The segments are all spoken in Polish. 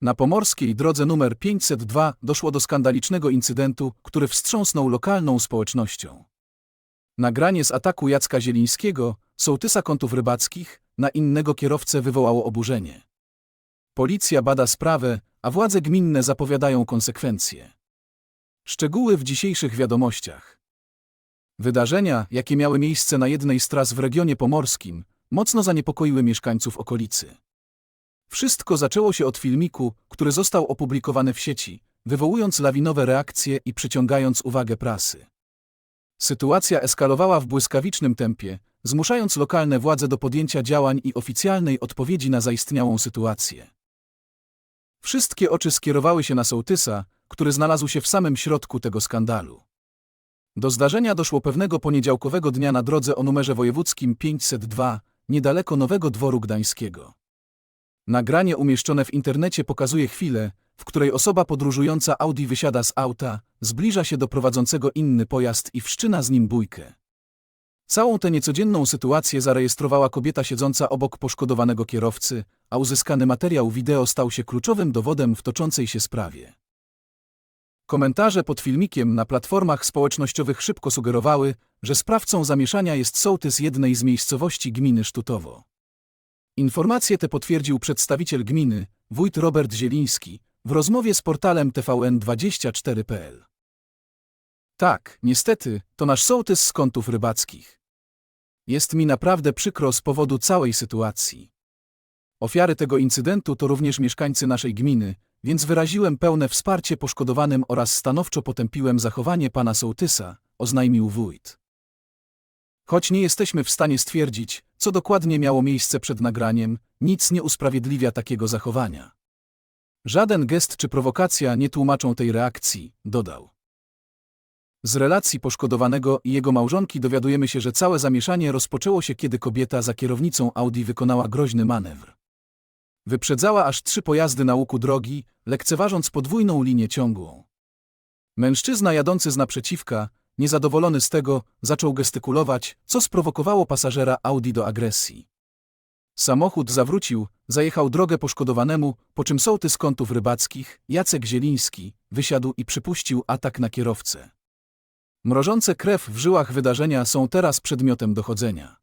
Na pomorskiej drodze numer 502 doszło do skandalicznego incydentu, który wstrząsnął lokalną społecznością. Nagranie z ataku Jacka Zielińskiego, sołtysa kątów rybackich, na innego kierowcę wywołało oburzenie. Policja bada sprawę, a władze gminne zapowiadają konsekwencje. Szczegóły w dzisiejszych wiadomościach. Wydarzenia, jakie miały miejsce na jednej z tras w regionie pomorskim, mocno zaniepokoiły mieszkańców okolicy. Wszystko zaczęło się od filmiku, który został opublikowany w sieci, wywołując lawinowe reakcje i przyciągając uwagę prasy. Sytuacja eskalowała w błyskawicznym tempie, zmuszając lokalne władze do podjęcia działań i oficjalnej odpowiedzi na zaistniałą sytuację. Wszystkie oczy skierowały się na sołtysa, który znalazł się w samym środku tego skandalu. Do zdarzenia doszło pewnego poniedziałkowego dnia na drodze o numerze wojewódzkim 502, niedaleko Nowego Dworu Gdańskiego. Nagranie umieszczone w internecie pokazuje chwilę, w której osoba podróżująca Audi wysiada z auta, zbliża się do prowadzącego inny pojazd i wszczyna z nim bójkę. Całą tę niecodzienną sytuację zarejestrowała kobieta siedząca obok poszkodowanego kierowcy, a uzyskany materiał wideo stał się kluczowym dowodem w toczącej się sprawie. Komentarze pod filmikiem na platformach społecznościowych szybko sugerowały, że sprawcą zamieszania jest sołtys jednej z miejscowości gminy Sztutowo. Informacje te potwierdził przedstawiciel gminy, wójt Robert Zieliński, w rozmowie z portalem TVN24.pl. Tak, niestety, to nasz sołtys z kątów rybackich. Jest mi naprawdę przykro z powodu całej sytuacji. Ofiary tego incydentu to również mieszkańcy naszej gminy, więc wyraziłem pełne wsparcie poszkodowanym oraz stanowczo potępiłem zachowanie pana sołtysa, oznajmił wójt. Choć nie jesteśmy w stanie stwierdzić, co dokładnie miało miejsce przed nagraniem, nic nie usprawiedliwia takiego zachowania. Żaden gest czy prowokacja nie tłumaczą tej reakcji, dodał. Z relacji poszkodowanego i jego małżonki dowiadujemy się, że całe zamieszanie rozpoczęło się, kiedy kobieta za kierownicą Audi wykonała groźny manewr. Wyprzedzała aż trzy pojazdy na łuku drogi, lekceważąc podwójną linię ciągłą. Mężczyzna jadący z naprzeciwka, niezadowolony z tego, zaczął gestykulować, co sprowokowało pasażera Audi do agresji. Samochód zawrócił, zajechał drogę poszkodowanemu, po czym sołtys kątów rybackich, Jacek Zieliński, wysiadł i przypuścił atak na kierowcę. Mrożące krew w żyłach wydarzenia są teraz przedmiotem dochodzenia.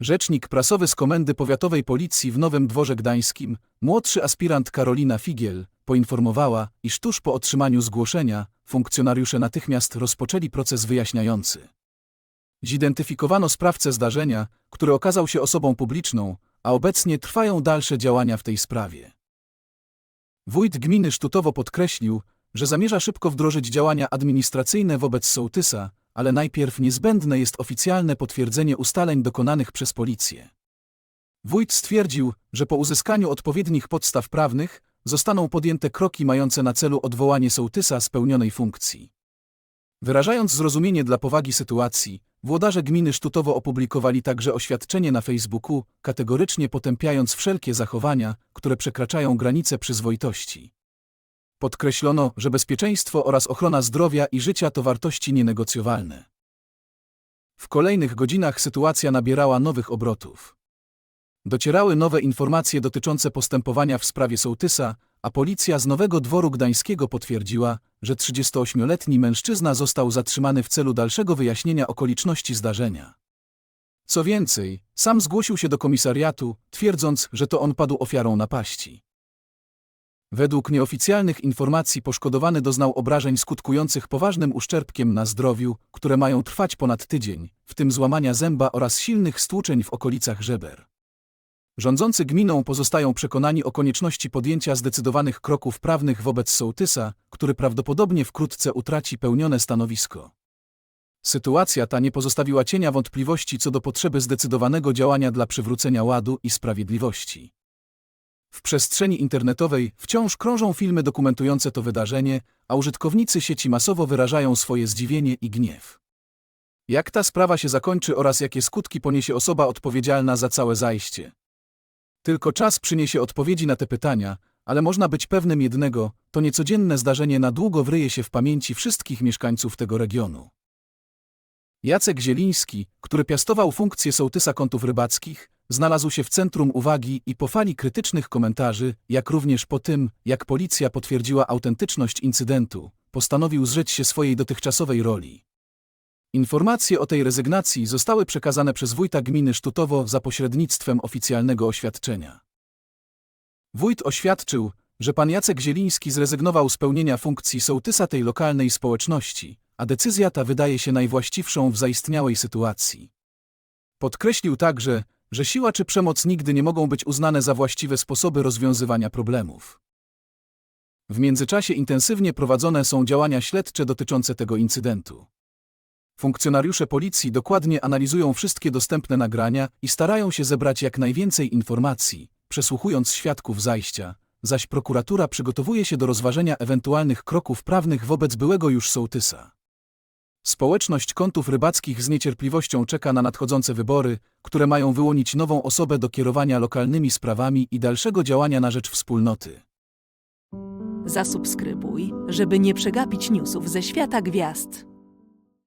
Rzecznik prasowy z Komendy Powiatowej Policji w Nowym Dworze Gdańskim, młodszy aspirant Karolina Figiel, poinformowała, iż tuż po otrzymaniu zgłoszenia funkcjonariusze natychmiast rozpoczęli proces wyjaśniający. Zidentyfikowano sprawcę zdarzenia, który okazał się osobą publiczną, a obecnie trwają dalsze działania w tej sprawie. Wójt gminy Sztutowo podkreślił, że zamierza szybko wdrożyć działania administracyjne wobec sołtysa, ale najpierw niezbędne jest oficjalne potwierdzenie ustaleń dokonanych przez policję. Wójt stwierdził, że po uzyskaniu odpowiednich podstaw prawnych zostaną podjęte kroki mające na celu odwołanie sołtysa z pełnionej funkcji. Wyrażając zrozumienie dla powagi sytuacji, włodarze gminy Sztutowo opublikowali także oświadczenie na Facebooku, kategorycznie potępiając wszelkie zachowania, które przekraczają granice przyzwoitości. Podkreślono, że bezpieczeństwo oraz ochrona zdrowia i życia to wartości nienegocjowalne. W kolejnych godzinach sytuacja nabierała nowych obrotów. Docierały nowe informacje dotyczące postępowania w sprawie sołtysa, a policja z Nowego Dworu Gdańskiego potwierdziła, że 38-letni mężczyzna został zatrzymany w celu dalszego wyjaśnienia okoliczności zdarzenia. Co więcej, sam zgłosił się do komisariatu, twierdząc, że to on padł ofiarą napaści. Według nieoficjalnych informacji poszkodowany doznał obrażeń skutkujących poważnym uszczerbkiem na zdrowiu, które mają trwać ponad tydzień, w tym złamania zęba oraz silnych stłuczeń w okolicach żeber. Rządzący gminą pozostają przekonani o konieczności podjęcia zdecydowanych kroków prawnych wobec sołtysa, który prawdopodobnie wkrótce utraci pełnione stanowisko. Sytuacja ta nie pozostawiła cienia wątpliwości co do potrzeby zdecydowanego działania dla przywrócenia ładu i sprawiedliwości. W przestrzeni internetowej wciąż krążą filmy dokumentujące to wydarzenie, a użytkownicy sieci masowo wyrażają swoje zdziwienie i gniew. Jak ta sprawa się zakończy oraz jakie skutki poniesie osoba odpowiedzialna za całe zajście? Tylko czas przyniesie odpowiedzi na te pytania, ale można być pewnym jednego, to niecodzienne zdarzenie na długo wryje się w pamięci wszystkich mieszkańców tego regionu. Jacek Zieliński, który piastował funkcję sołtysa kątów rybackich, znalazł się w centrum uwagi i po fali krytycznych komentarzy, jak również po tym, jak policja potwierdziła autentyczność incydentu, postanowił zrzec się swojej dotychczasowej roli. Informacje o tej rezygnacji zostały przekazane przez wójta gminy Sztutowo za pośrednictwem oficjalnego oświadczenia. Wójt oświadczył, że pan Jacek Zieliński zrezygnował z pełnienia funkcji sołtysa tej lokalnej społeczności, a decyzja ta wydaje się najwłaściwszą w zaistniałej sytuacji. Podkreślił także, że siła czy przemoc nigdy nie mogą być uznane za właściwe sposoby rozwiązywania problemów. W międzyczasie intensywnie prowadzone są działania śledcze dotyczące tego incydentu. Funkcjonariusze policji dokładnie analizują wszystkie dostępne nagrania i starają się zebrać jak najwięcej informacji, przesłuchując świadków zajścia, zaś prokuratura przygotowuje się do rozważenia ewentualnych kroków prawnych wobec byłego już sołtysa. Społeczność kątów rybackich z niecierpliwością czeka na nadchodzące wybory, które mają wyłonić nową osobę do kierowania lokalnymi sprawami i dalszego działania na rzecz wspólnoty. Zasubskrybuj, żeby nie przegapić newsów ze świata gwiazd.